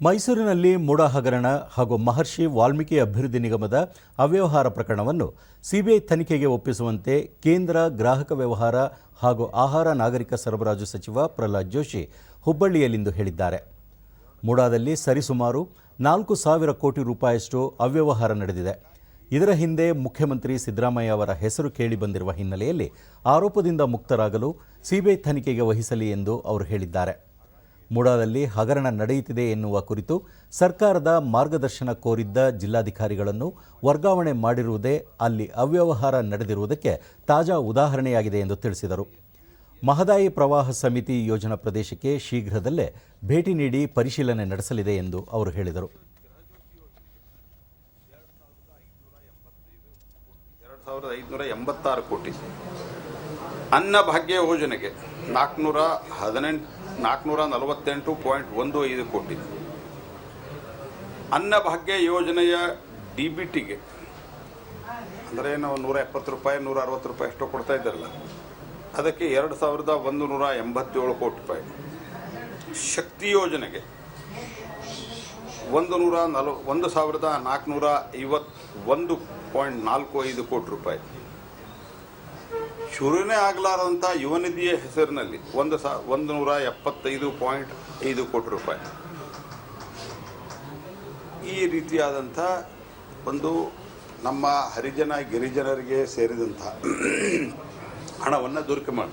ಮೈಸೂರಿನಲ್ಲಿ ಮೂಡ ಹಗರಣ ಹಾಗೂ ಮಹರ್ಷಿ ವಾಲ್ಮೀಕಿ ಅಭಿವೃದ್ಧಿ ನಿಗಮದ ಅವ್ಯವಹಾರ ಪ್ರಕರಣವನ್ನು ಸಿಬಿಐ ತನಿಖೆಗೆ ಒಪ್ಪಿಸುವಂತೆ ಕೇಂದ್ರ ಗ್ರಾಹಕ ವ್ಯವಹಾರ ಹಾಗೂ ಆಹಾರ ನಾಗರಿಕ ಸರಬರಾಜು ಸಚಿವ ಪ್ರಹ್ಲಾದ್ ಜೋಶಿ ಹುಬ್ಬಳ್ಳಿಯಲ್ಲಿಂದು ಹೇಳಿದ್ದಾರೆ. ಮೂಡಾದಲ್ಲಿ ಸರಿಸುಮಾರು ನಾಲ್ಕು ಸಾವಿರ ಕೋಟಿ ರೂಪಾಯಿಯಷ್ಟು ಅವ್ಯವಹಾರ ನಡೆದಿದೆ. ಇದರ ಹಿಂದೆ ಮುಖ್ಯಮಂತ್ರಿ ಸಿದ್ದರಾಮಯ್ಯ ಅವರ ಹೆಸರು ಕೇಳಿಬಂದಿರುವ ಹಿನ್ನೆಲೆಯಲ್ಲಿ ಆರೋಪದಿಂದ ಮುಕ್ತರಾಗಲು ಸಿಬಿಐ ತನಿಖೆಗೆ ವಹಿಸಲಿ ಎಂದು ಅವರು ಹೇಳಿದ್ದಾರೆ. ಮೂಡಾದಲ್ಲಿ ಹಗರಣ ನಡೆಯುತ್ತಿದೆ ಎನ್ನುವ ಕುರಿತು ಸರ್ಕಾರದ ಮಾರ್ಗದರ್ಶನ ಕೋರಿದ್ದ ಜಿಲ್ಲಾಧಿಕಾರಿಗಳನ್ನು ವರ್ಗಾವಣೆ ಮಾಡಿರುವುದೇ ಅಲ್ಲಿ ಅವ್ಯವಹಾರ ನಡೆದಿರುವುದಕ್ಕೆ ತಾಜಾ ಉದಾಹರಣೆಯಾಗಿದೆ ಎಂದು ತಿಳಿಸಿದರು. ಮಹದಾಯಿ ಪ್ರವಾಹ ಸಮಿತಿ ಯೋಜನಾ ಪ್ರದೇಶಕ್ಕೆ ಶೀಘ್ರದಲ್ಲೇ ಭೇಟಿ ನೀಡಿ ಪರಿಶೀಲನೆ ನಡೆಸಲಿದೆ ಎಂದು ಅವರು ಹೇಳಿದರು. ಕೋಟಿ. ಅನ್ನಭಾಗ್ಯ ಯೋಜನೆಗೆ ನಾಲ್ಕುನೂರ ಹದಿನೆಂಟು ನಾಲ್ಕುನೂರ ನಲವತ್ತೆಂಟು ಪಾಯಿಂಟ್ ಒಂದು ಐದು ಕೋಟಿ. ಅನ್ನಭಾಗ್ಯ ಯೋಜನೆಯ ಡಿ ಬಿ ಟಿಗೆ, ಅಂದರೆ ನಾವು ನೂರ ಎಪ್ಪತ್ತು ರೂಪಾಯಿ ನೂರ ಅರವತ್ತು ರೂಪಾಯಿ ಎಷ್ಟೋ ಕೊಡ್ತಾ ಇದ್ದಾರಲ್ಲ, ಅದಕ್ಕೆ ಎರಡು ಸಾವಿರದ ಒಂದು ನೂರ ಎಂಬತ್ತೇಳು ಕೋಟಿ ರೂಪಾಯಿ. ಶಕ್ತಿ ಯೋಜನೆಗೆ ಒಂದು ನೂರ ನಲ, ಒಂದು ಸಾವಿರದ ನಾಲ್ಕುನೂರ ಐವತ್ತು ಒಂದು ಪಾಯಿಂಟ್ ನಾಲ್ಕು ಐದು ಕೋಟಿ ರೂಪಾಯಿ. ಶುರುನೇ ಆಗಲಾರದಂಥ ಯುವನಿಧಿಯ ಹೆಸರಿನಲ್ಲಿ ಒಂದು ಸಾ ಒಂದು ನೂರ ಎಪ್ಪತ್ತೈದು ಪಾಯಿಂಟ್ ಐದು ಕೋಟಿ ರೂಪಾಯಿ. ಈ ರೀತಿಯಾದಂಥ ಒಂದು ನಮ್ಮ ಹರಿಜನ ಗಿರಿಜನರಿಗೆ ಸೇರಿದಂಥ ಹಣವನ್ನು ದುರ್ಕೆ ಮಾಡಿ.